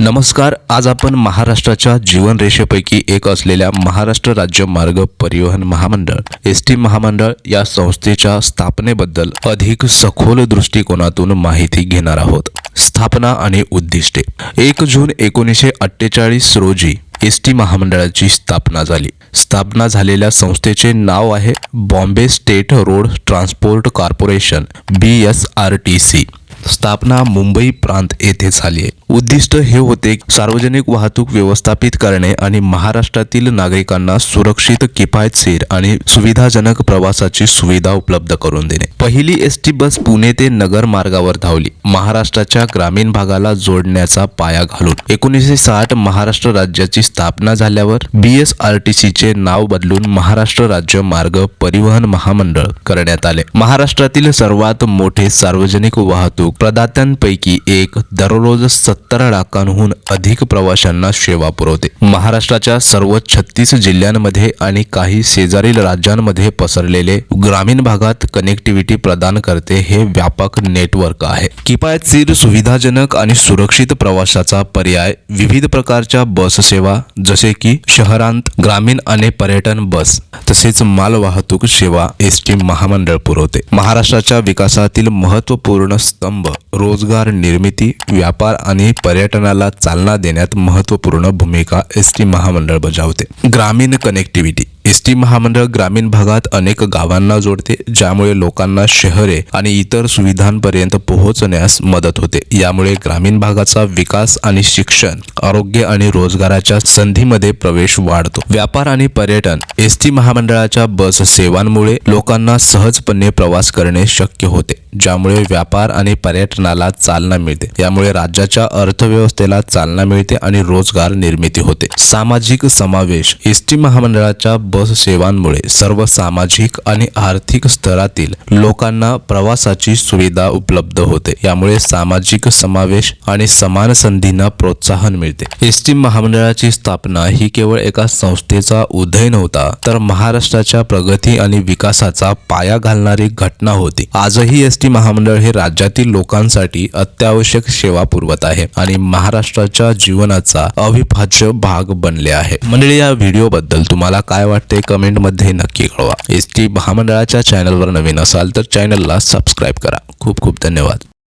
नमस्कार आज आपण महाराष्ट्राच्या जीवनरेषेपैकी एक असलेल्या महाराष्ट्र राज्य मार्ग परिवहन महामंडळ एस टी महामंडळ या संस्थेच्या स्थापनेबद्दल अधिक सखोल दृष्टिकोनातून माहिती घेणार आहोत. स्थापना आणि उद्दिष्टे. एक जून एकोणीसशे अठ्ठेचाळीस रोजी एस टी महामंडळाची स्थापना झाली. स्थापना झालेल्या संस्थेचे नाव आहे Bombay State Road Transport Corporation B S R T C. स्थापना मुंबई प्रांत येथे झाली आहे. उद्दिष्ट हे होते सार्वजनिक वाहतूक व्यवस्थापित करणे आणि महाराष्ट्रातील नागरिकांना सुरक्षित किफायतशीर आणि सुविधाजनक प्रवासाची सुविधा उपलब्ध करून देणे. पहिली एस टी बस पुणे ते नगर मार्गावर धावली. महाराष्ट्राच्या ग्रामीण भागाला जोडण्याचा पाया घालून एकोणीसशे साठ महाराष्ट्र राज्याची स्थापना झाल्यावर B S R T C चे नाव बदलून महाराष्ट्र राज्य मार्ग परिवहन महामंडळ करण्यात आले. महाराष्ट्रातील सर्वात मोठे सार्वजनिक वाहतूक प्रदात्यांपैकी एक दररोज सत्तर लाखांहून अधिक प्रवाशांना सेवा पुरवते. महाराष्ट्राच्या सर्व छत्तीस जिल्ह्यांमध्ये आणि काही शेजारील राज्यांमध्ये पसरलेले ग्रामीण भागात कनेक्टिव्हिटी प्रदान करते हे व्यापक नेटवर्क आहे. किफायतशीर सुविधाजनक आणि सुरक्षित प्रवासाचा पर्याय विविध प्रकारच्या बस सेवा जसे की शहरांत ग्रामीण आणि पर्यटन बस तसेच माल वाहतूक सेवा एस टी महामंडळ पुरवते. महाराष्ट्राच्या विकासातील महत्त्वपूर्ण स्तंभ रोजगार निर्मिती व्यापार आणि पर्यटनाला चालना देण्यात महत्त्वपूर्ण भूमिका एस टी महामंडळ बजावते. ग्रामीण कनेक्टिव्हिटी एस टी महामंडळ ग्रामीण भागात अनेक गावांना जोडते ज्यामुळे लोकांना शहरे आणि इतर सुविधांपर्यंत पोहोचण्यास मदत होते. यामुळे ग्रामीण भागाचा विकास आणि शिक्षण आरोग्य आणि रोजगाराच्या संधीमध्ये प्रवेश वाढतो. व्यापार आणि पर्यटन. एस टी महामंडळाच्या बस सेवांमुळे लोकांना सहजपणे प्रवास करणे शक्य होते. ज्यामुळे व्यापार आणि पर्यटनाला चालना मिळते. यामुळे राज्याच्या अर्थव्यवस्थेला चालना मिळते आणि रोजगार निर्मिती होते. सामाजिक समावेश एस टी महामंडळाच्या बस सेवांमुळे सर्व सामाजिक आणि आर्थिक स्तरातील लोकांना प्रवासाची सुविधा उपलब्ध होते. यामुळे सामाजिक समावेश आणि समान संधींना प्रोत्साहन मिळते. एस टी महामंडळाची स्थापना ही केवळ एका संस्थेचा उदय नव्हता तर महाराष्ट्राच्या प्रगती आणि विकासाचा पाया घालणारी घटना होती. आजही एस टी महामंडळ हे राज्यातील लोकांसाठी अत्यावश्यक सेवा पुरवत आहे आणि महाराष्ट्राच्या जीवनाचा अविभाज्य भाग बनले आहे. मंडळी या व्हिडिओ बद्दल तुम्हाला काय वाटते कमेंटमध्ये नक्की कळवा. एस टी महामंडळाच्या चॅनलवर नवीन असाल तर चॅनलला सबस्क्राईब करा. खूप खूप धन्यवाद.